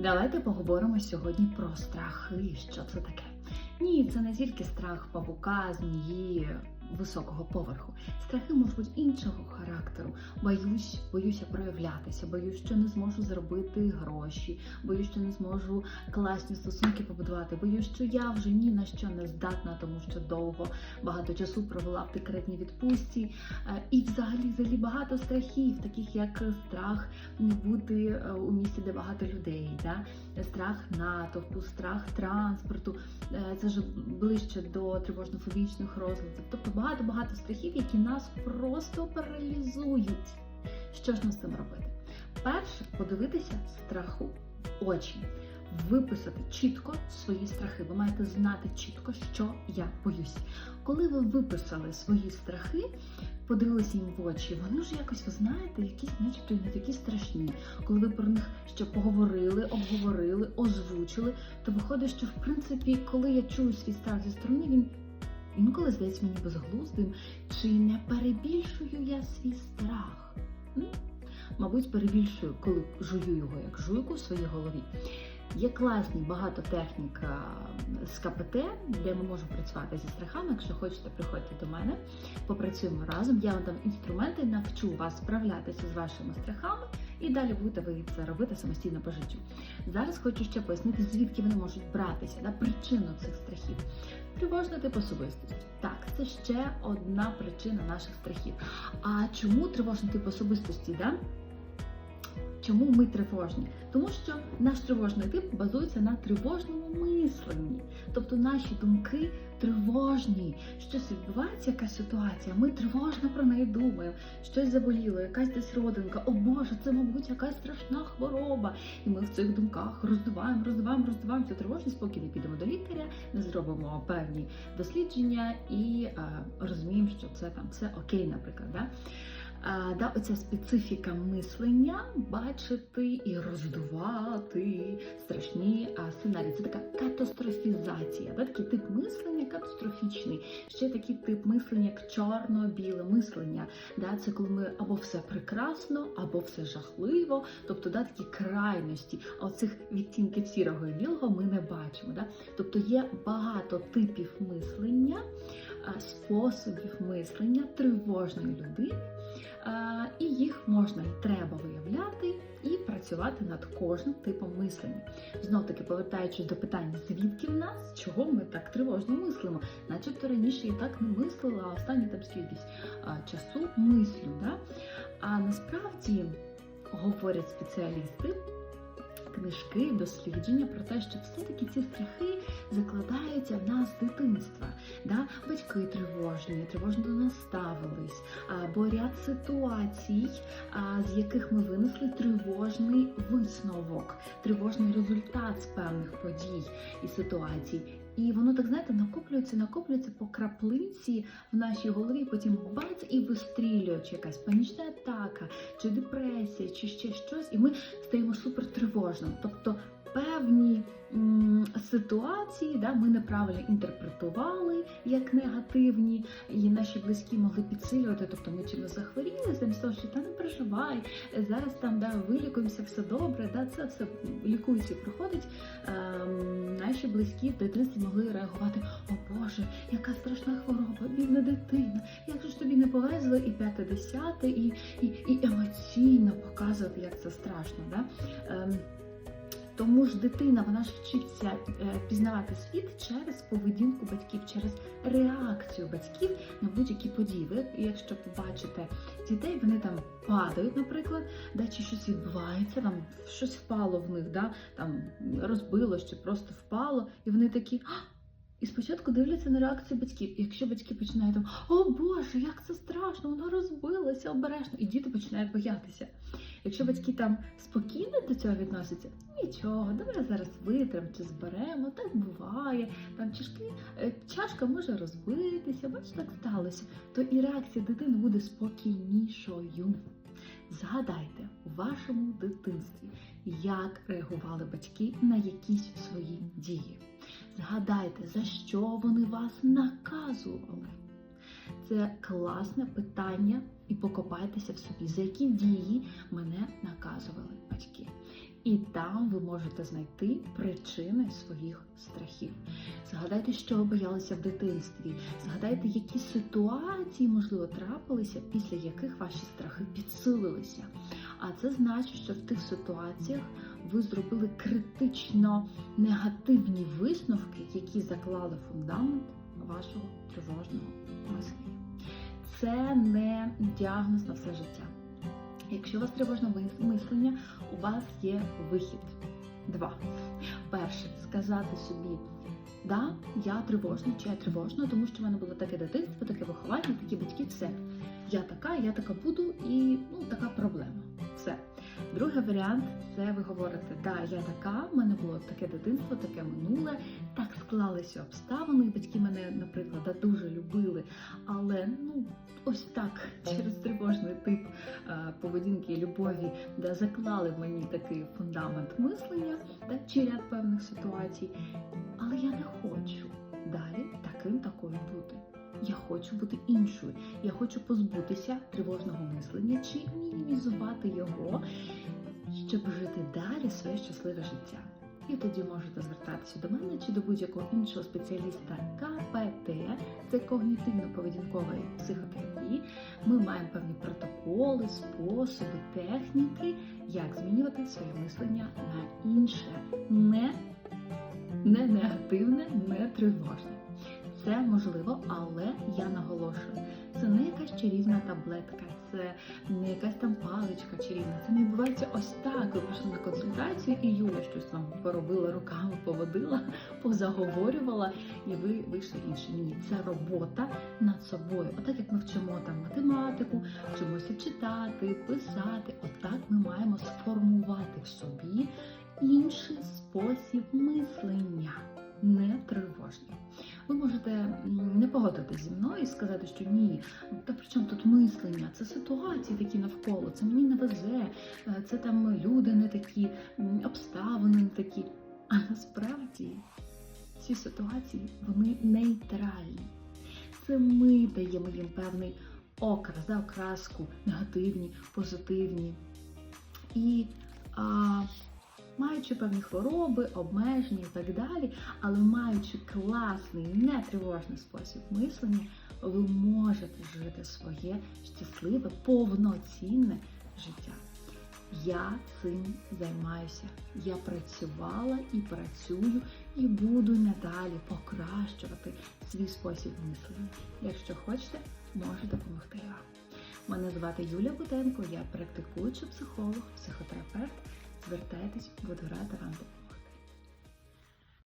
Давайте поговоримо сьогодні про страхи. Що це таке? Ні, це не тільки страх павука, змії високого поверху. Страхи можуть бути іншого характеру. Боюсь, боюся проявлятися, боюсь, що не зможу заробити гроші, боюсь, що не зможу класні стосунки побудувати. Боюсь, що я вже ні на що не здатна, тому що довго багато часу провела в декретній відпустці. Е, І взагалі взагалі багато страхів, таких як страх не бути е, у місті, де багато людей, да? страх натовпу, страх транспорту. Е, Це ж ближче до тривожно-фобічних розладів. Тобто багато-багато страхів, які нас просто паралізують. Що ж нам з цим робити? Перше, подивитися страху в очі, виписати чітко свої страхи. Ви маєте знати чітко, що я боюсь. Коли ви виписали свої страхи, подивилися їм в очі, вони вже якось, ви знаєте, якісь начебто не такі страшні. Коли ви про них ще поговорили, обговорили, озвучили, то виходить, що в принципі, коли я чую свій страх зі сторони, він інколи здається мені безглуздим, чи не перебільшую я свій страх? М? Мабуть, перебільшую, коли жую його як жуйку в своїй голові. Є класні багато технік з КПТ, де ми можемо працювати зі страхами. Якщо хочете, приходьте до мене, попрацюємо разом. Я вам дам інструменти, навчу вас справлятися з вашими страхами, і далі будете ви це робити самостійно по життю. Зараз хочу ще пояснити, звідки вони можуть братися, на причину цих страхів. Тривожна тип особистості. Так, це ще одна причина наших страхів. А чому тривожний тип особистості? Да? Чому ми тривожні? Тому що наш тривожний тип базується на тривожному мисленні. Тобто наші думки тривожні. Щось відбувається, якась ситуація, ми тривожно про неї думаємо. Щось заболіло, якась десь родинка. О Боже, це, мабуть, якась страшна хвороба. І ми в цих думках роздуваємо, роздуваємо, роздуваємо цю тривожність, поки не підемо до лікаря, не зробимо певні дослідження і е, розуміємо, що це там все окей, наприклад. Да? Да, оця специфіка мислення бачити і роздувати страшні сценарії. Це така катастрофізація, да, такий тип мислення катастрофічний. Ще такий тип мислення, як чорно-біле мислення. Да, це коли ми або все прекрасно, або все жахливо, тобто да, такі крайності. Оцих відтінків сірого і білого ми не бачимо. Да? Тобто є багато типів мислення, способів мислення тривожної людини. І їх можна і треба виявляти і працювати над кожним типом мислення. Знов таки, повертаючись до питання, звідки в нас, чого ми так тривожно мислимо? Начебто раніше я так не мислила, а останні там скількись а, часу мислю. Да? А насправді говорять спеціалісти. Книжки, дослідження про те, що все-таки ці страхи закладаються в нас з дитинства. Да? Батьки тривожні, тривожно до нас ставились, або ряд ситуацій, з яких ми винесли тривожний висновок, тривожний результат з певних подій і ситуацій. І воно так знаєте накоплюється, накоплюється по краплинці в нашій голові. Потім бац і вистрілює, чи якась панічна атака, чи депресія, чи ще щось, і ми стаємо супер тривожним. Тобто певні м, ситуації да, ми неправильно інтерпретували як негативні, і наші близькі могли підсилювати. Тобто ми чимось захворіли, замість того, що та не переживай, зараз там да, вилікуємося, все добре, да, це все лікується проходить. Ем, наші близькі в дитинстві могли реагувати: О Боже, яка страшна хвороба, бідна дитина, як же ж тобі не повезло, і п'яте десяте, і, і, і емоційно показувати, як це страшно. Да? Ем, тому ж дитина вона ж вчиться е, пізнавати світ через поведінку батьків, через реакцію батьків на будь-які події. Ви, якщо побачите дітей, вони там падають, наприклад, да, чи щось відбувається, там щось впало в них, да, там розбилось чи просто впало, і вони такі. І спочатку дивляться на реакцію батьків. І якщо батьки починають там О Боже, як це страшно, воно розбилося обережно, і діти починають боятися. Якщо батьки там спокійно до цього відносяться, нічого, давай зараз витримо чи зберемо, так буває. Там чашки, е, чашка може розбитися, бач, так сталося. То і реакція дитини буде спокійнішою. Згадайте у вашому дитинстві, як реагували батьки на якісь свої дії. Згадайте, за що вони вас наказували. Це класне питання, і покопайтеся в собі, за які дії мене наказували батьки. І там ви можете знайти причини своїх страхів. Згадайте, що ви боялися в дитинстві. Згадайте, які ситуації, можливо, трапилися, після яких ваші страхи підсилилися. А це значить, що в тих ситуаціях ви зробили критично негативні висновки, які заклали фундамент вашого тривожного мислення. Це не діагноз на все життя. Якщо у вас тривожне мис- мислення, у вас є вихід. Два. Перше, сказати собі, да, я тривожна, чи я тривожна, тому що в мене було таке дитинство, таке виховання, такі батьки, все. Я така, я така буду, і ну, така проблема. Все. Другий варіант це ви говорите, да, я така, в мене було таке дитинство, таке минуле, так склалися обставини. Батьки мене, наприклад, дуже любили, але ну ось так через тривожний тип е, поведінки і любові, да, заклали мені такий фундамент мислення, да, чи ряд певних ситуацій. Але я не хочу далі таким такою бути. Я хочу бути іншою. Я хочу позбутися тривожного мислення чи мінімізувати його, щоб жити далі своє щасливе життя. І тоді можете звертатися до мене чи до будь-якого іншого спеціаліста КПТ, це когнітивно-поведінкової психотерапії. Ми маємо певні протоколи, способи, техніки, як змінювати своє мислення на інше, не, не негативне, не тривожне. Це можливо, але я наголошую, це не якась чарівна таблетка, це не якась там паличка чарівна. Це не відбувається ось так. Ви прийшли на консультацію, і Юля щось там поробила руками, поводила, позаговорювала, і ви вийшли інші. Ні, це робота над собою. Отак як ми вчимо там математику, вчимося читати, писати. Отак ми маємо сформувати в собі інший спосіб мислення, погодитися зі мною і сказати, що ні, та при чому тут мислення? Це ситуації такі навколо, це мені не везе, е, це там люди не такі, обставини не такі. А насправді ці ситуації вони нейтральні. Це ми даємо їм певний окрас, да, окраску, негативні, позитивні. І а, маючи певні хвороби, обмеження і так далі, але маючи класний, нетривожний спосіб мислення, ви можете жити своє щасливе, повноцінне життя. Я цим займаюся. Я працювала і працюю, і буду надалі покращувати свій спосіб мислення. Якщо хочете, можу допомогти вам. Мене звати Юлія Бутенко, я практикуючий психолог, психотерапевт. Звертайтесь, буду рада вам.